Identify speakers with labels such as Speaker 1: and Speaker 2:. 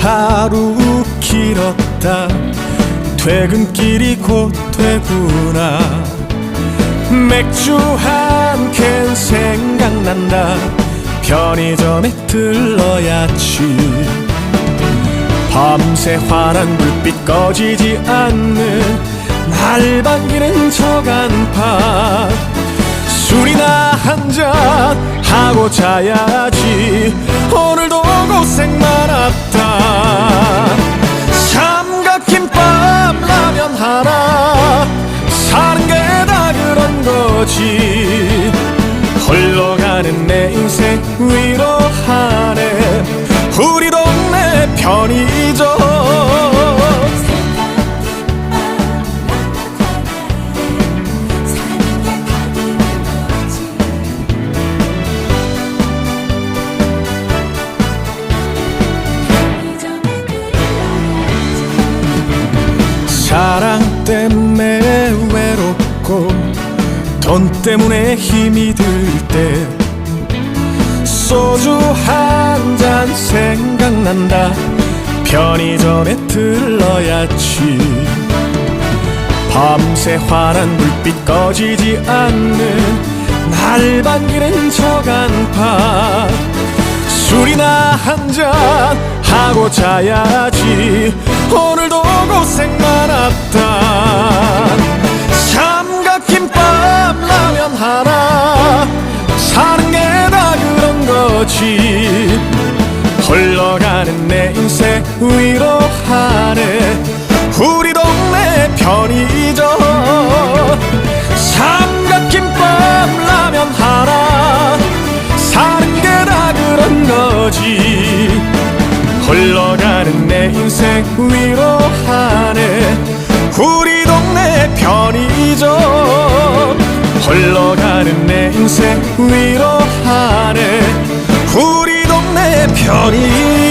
Speaker 1: 하루 길었다. 퇴근길이 곧 되구나. 맥주 한 캔 생각난다. 편의점에 들러야지. 밤새 환한 불빛 꺼지지 않는 날 반기는 저 간판 술이나 한 잔 하고 자야지. 오늘도 고생 많 흘러가는 내 인생 위로하네. 우리 동네 편의점. 사랑 때문에 외롭고 돈 때문에 힘이 들 때 소주 한 잔 생각난다. 편의점에 들러야지. 밤새 환한 불빛 꺼지지 않는 날 반기는 저 간판 술이나 한 잔 하고 자야지. 오늘도 고생 많았다. 삼각김밥 라면 하나 거지. 흘러가는 내 인생 위로하네. 우리 동네 편의점. 삼각김밥 라면 하나. 사는 게 다 그런 거지. 흘러가는 내 인생 위로하네. 우리 동네 편의점. 흘러가는 내 인생 위로하네 편의점